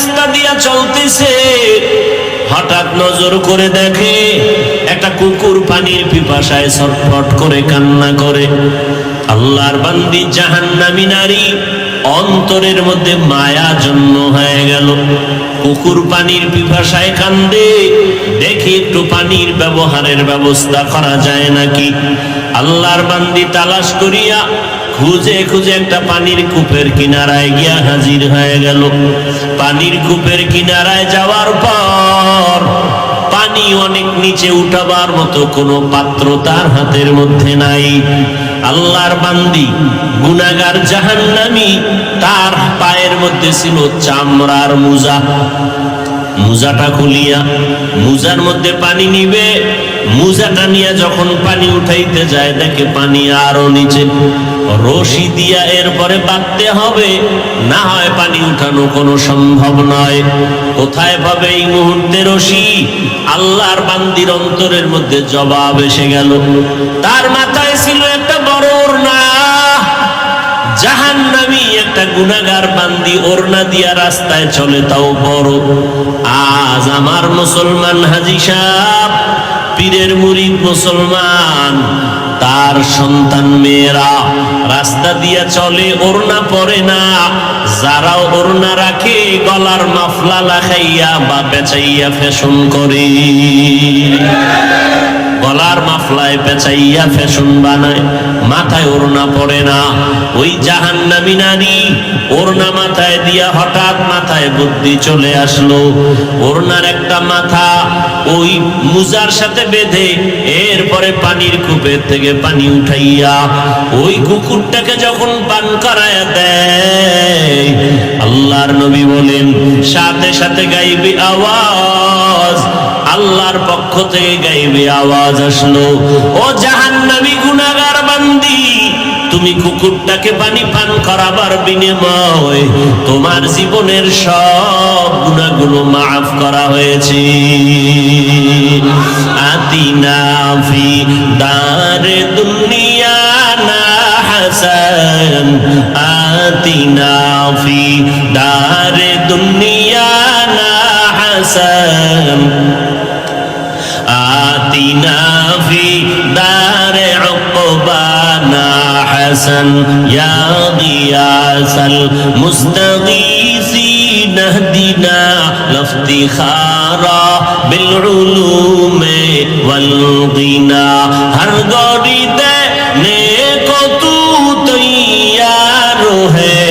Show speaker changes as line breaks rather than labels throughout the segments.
রাস্তা দিয়া চলতেছে, হঠাৎ নজর করে দেখে একটা কুকুর পানির পিপাসায় ছটফট করে, কান্না করে। আল্লাহর বান্দি জাহান্নামী নারী অন্তরের মধ্যে মায়া জন্ম হয়ে গেল। কুকুর পানির পিপাসায় কান্দে, দেখি একটু পানির ব্যবহারের ব্যবস্থা করা যায় নাকি? আল্লাহর বান্দি তালাশ করিয়া খুঁজে খুঁজে একটা পানির কূপের কিনারায় গিয়া হাজির হয়ে গেল। পানির কূপের কিনারায় যাওয়ার পর পানি অনেক নিচে উঠাবার মতো কোনো পাত্র তার হাতের মধ্যে নাই। আল্লাহর বান্দি গুনাগার জাহান্নামি তার পায়ের মধ্যে ছিল চামড়ার মুজা। মুজাটা খুলিয়া মুজার মধ্যে পানি নিবে। মুজাটা নিয়ে যখন পানি উঠাইতে যায়, দেখে পানি আরও নিচে। রশি দিয়া এরপরে বাঁধতে হবে। না হয় পানি উঠানো কোনো সম্ভব নয়। কোথায় পাবে এই মুহূর্তে রশি? আল্লাহর বান্দির অন্তরের মধ্যে জবাব এসে গেল। তার মাথায় ছিল একটা বড় ওড়না। জাহান্নামী একটা গুনাগার বান্দি ওড়না দিয়া রাস্তায় চলে, তাও বড়। আজ আমার মুসলমান হাজি সাহ পীরের মুরিদ মুসলমান। তার সন্তান মেয়েরা, রাস্তা দিয়া চলে, ওড়না পরে না। যারাও ওড়না রাখে, গলার মাফলা লাখাইয়া বা বেচাইয়া ফ্যাশন করে। গলার মাফলায় পেঁচাইয়া ফ্যাশন বানায়, মাথায় পড়ে না। ওই জাহান্নামী নারী মাথায় দিয়া হঠাৎ মাথায় বুদ্ধি চলে আসলো। ওড়নার একটা মাথা ওই মুজার সাথে বেঁধে এরপরে পানির কূপের থেকে পানি উঠাইয়া ওই কুকুরটাকে যখন পান করায় দেয়, আল্লাহর নবী বলেন, সাথে সাথে গাইবি আওয়াজ। আল্লাহর পক্ষ থেকে গাইবি আওয়াজ আসলো। ও বান্দি তুমি কুকুরটাকে পানি পান করাবার বিনিময় তোমার জীবনের সব গুণাগুলো মাফ করা হয়েছে। আতিনাফি দার দুনিয়া না হাসান। আতিনাফি দার দুনিয়া না হাসান। আতিনাফি مولانا حسن يا غياث المستغيثين اهدنا لافتخارا بالعلوم والغنى هر غريده نیکو تو تیار ہے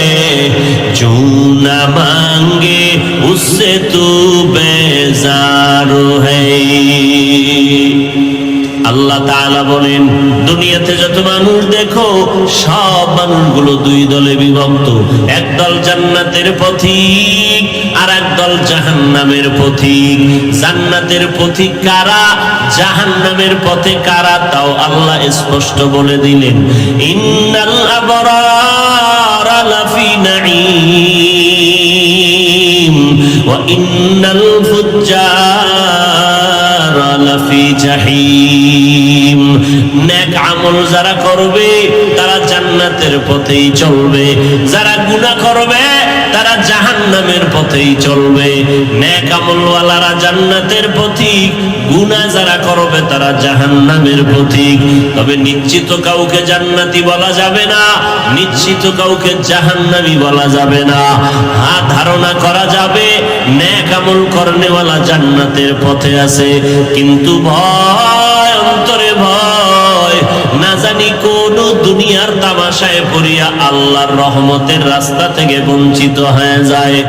جو نہ مانگے اس سے تو بیزار ہے আল্লাহ বলেন, দুনিয়াতে যত মানুষ দেখো, সব মানুষগুলো দুই দলে বিভক্ত। একদল জান্নাতের পথিক আর একদল পথিক জান্নাতের পথিক কারা? পথে কারা? তাও আল্লাহ স্পষ্ট বলে দিলেন, ইন্নাল ইন্নাল আমল যারা করবে, তারা জান্নাতের পথেই চলবে। যারা করবে, তারা জাহান্নামের পথেই চলবে। জান্নাতের পথিক যারা করবে, তারা পথিক। তবে নিশ্চিত কাউকে জান্নাতি বলা যাবে না, নিশ্চিত কাউকে জাহান্নামী বলা যাবে না। হ্যাঁ আমল করনেওয়ালা জান্নাতের পথে আছে। কিন্তু ভয়, অন্তরে ভয়, না জানি কোন দুনিয়ার তামাশায় পড়িয়া আল্লাহর রহমতের রাস্তা থেকে বঞ্চিত হয়ে যায়।